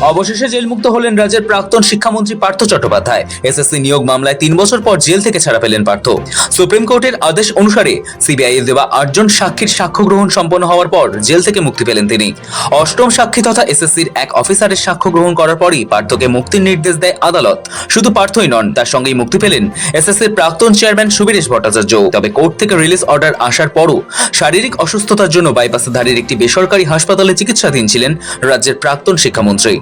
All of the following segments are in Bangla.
অবশেষে জেলমুক্ত হলেন রাজ্যের প্রাক্তন শিক্ষামন্ত্রী পার্থ চট্টোপাধ্যায়। এসএসসি নিয়োগ মামলায় তিন বছর পর জেল থেকে ছাড়া পেলেন পার্থ। সুপ্রিম কোর্টের আদেশ অনুসারে সিবিআই এর দেওয়া আটজন সাক্ষীর সাক্ষ্য গ্রহণ সম্পন্ন হওয়ার পর জেল থেকে মুক্তি পেলেন তিনি। অষ্টম সাক্ষী তথা এসএসসির এক অফিসারের সাক্ষ্য গ্রহণ করার পরই পার্থকে মুক্তির নির্দেশ দেয় আদালত। শুধু পার্থই নন, তার সঙ্গেই মুক্তি পেলেন এসএসসির প্রাক্তন চেয়ারম্যান সুবীরেশ ভট্টাচার্য। তবে কোর্ট থেকে রিলিজ অর্ডার আসার পরও শারীরিক অসুস্থতার জন্য বাইপাসের ধারের একটি বেসরকারি হাসপাতালে চিকিৎসাধীন ছিলেন রাজ্যের প্রাক্তন শিক্ষামন্ত্রী।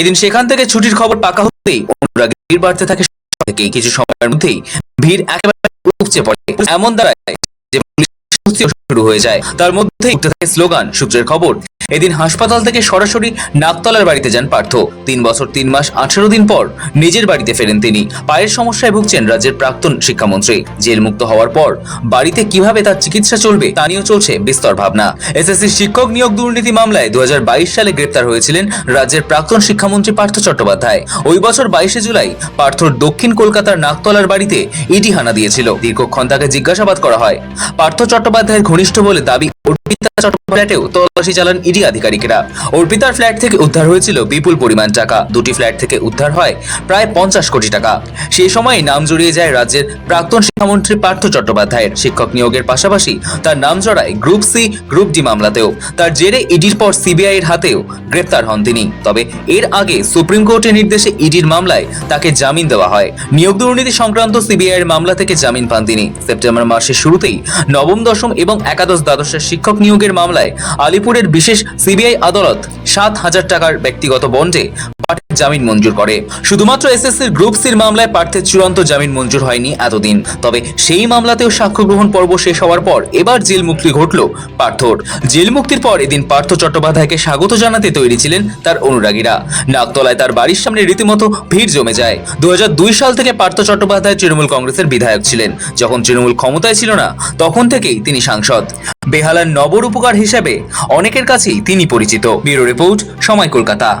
এদিন সেখান থেকে ছুটির খবর পাকা হতেই অনুরাগী ভিড় বাড়তে থাকে থেকে কিছু সময়ের মধ্যেই ভিড় একেবারে উপচে পড়ে। এমন দাঁড়ায় যে শুরু হয়ে যায়। তার মধ্যেই উঠতে থাকে স্লোগান, সূত্রের খবর এদিন হাসপাতাল থেকে সরাসরি নাকতলার বাড়িতে যান পার্থ। তিন বছর তিন মাস আঠারো দিন পর নিজের বাড়িতে ফেরেন তিনি। পায়ের সমস্যায় ভুগছেন রাজ্যের প্রাক্তন শিক্ষামন্ত্রী। জেল মুক্ত হওয়ার পর বাড়িতে কীভাবে তার চিকিৎসা চলবে তা নিয়েও চলছে বিস্তর ভাবনা। এসএসসি শিক্ষক নিয়োগ দুর্নীতি মামলায় দু হাজার বাইশ সালে গ্রেপ্তার হয়েছিলেন রাজ্যের প্রাক্তন শিক্ষামন্ত্রী পার্থ চট্টোপাধ্যায়। ওই বছর বাইশে জুলাই পার্থর দক্ষিণ কলকাতার নাকতলার বাড়িতে ইটি হানা দিয়েছিল। দীর্ঘক্ষণ তাকে জিজ্ঞাসাবাদ করা হয়। পার্থ চট্টোপাধ্যায়ের ঘনিষ্ঠ বলে দাবি অর্পিতা চট্টোপাধ্যায় তল্লাশি চালান ইডি অর্পিতার ফ্ল্যাট থেকে উদ্ধার হয়েছিল বিপুল পরিমাণ টাকা। দুটি ফ্ল্যাট থেকে উদ্ধার হয় প্রায় পঞ্চাশ কোটি টাকা। সেই সময় নাম জড়িয়ে যায় রাজ্যের প্রাক্তন শিক্ষামন্ত্রী পার্থ চট্টোপাধ্যায়ের। শিক্ষক নিয়োগের পাশাপাশি তার নাম জড়ায় গ্রুপ সি, গ্রুপ ডি মামলাতেও। তার জেরে ইডির পর সিবিআই এর হাতেও গ্রেপ্তার হন তিনি। তবে এর আগে সুপ্রিম কোর্টের নির্দেশে ইডির মামলায় তাকে জামিন দেওয়া হয়। নিয়োগ দুর্নীতি সংক্রান্ত সিবিআই এর মামলা থেকে জামিন পান তিনি। সেপ্টেম্বর মাসের শুরুতেই নবম, দশম এবং একাদশ দ্বাদশের শিক্ষক নিয়োগের মামলায় আলিপুরের বিশেষ সিবিআই আদালত সাত হাজার টাকার ব্যক্তিগত বন্ডে জামিন মঞ্জুর করে। শুধুমাত্র এসএসসির গ্রুপ সির মামলায় পার্থের চূড়ান্ত জামিন মঞ্জুর হয়নি এতদিন। তবে সেই মামলাতেও সাক্ষ্য গ্রহণ পর্ব শেষ হওয়ার পর এবার জেল মুক্তি ঘটল পার্থর। জেল মুক্তির পর এদিন পার্থ চট্টোপাধ্যায়কে স্বাগত জানাতে তৈরি ছিলেন তার অনুরাগীরা। নাগতলায় তার বাড়ির সামনে রীতিমতো ভিড় জমে যায়। দুই হাজার দুই সাল থেকে পার্থ চট্টোপাধ্যায় তৃণমূল কংগ্রেসের বিধায়ক ছিলেন। যখন তৃণমূল ক্ষমতায় ছিল না, তখন থেকেই তিনি সাংসদ। বেহালার নবর উপকার হিসেবে অনেকের কাছেই তিনি পরিচিত। ব্যুরো রিপোর্ট, সময় কলকাতা।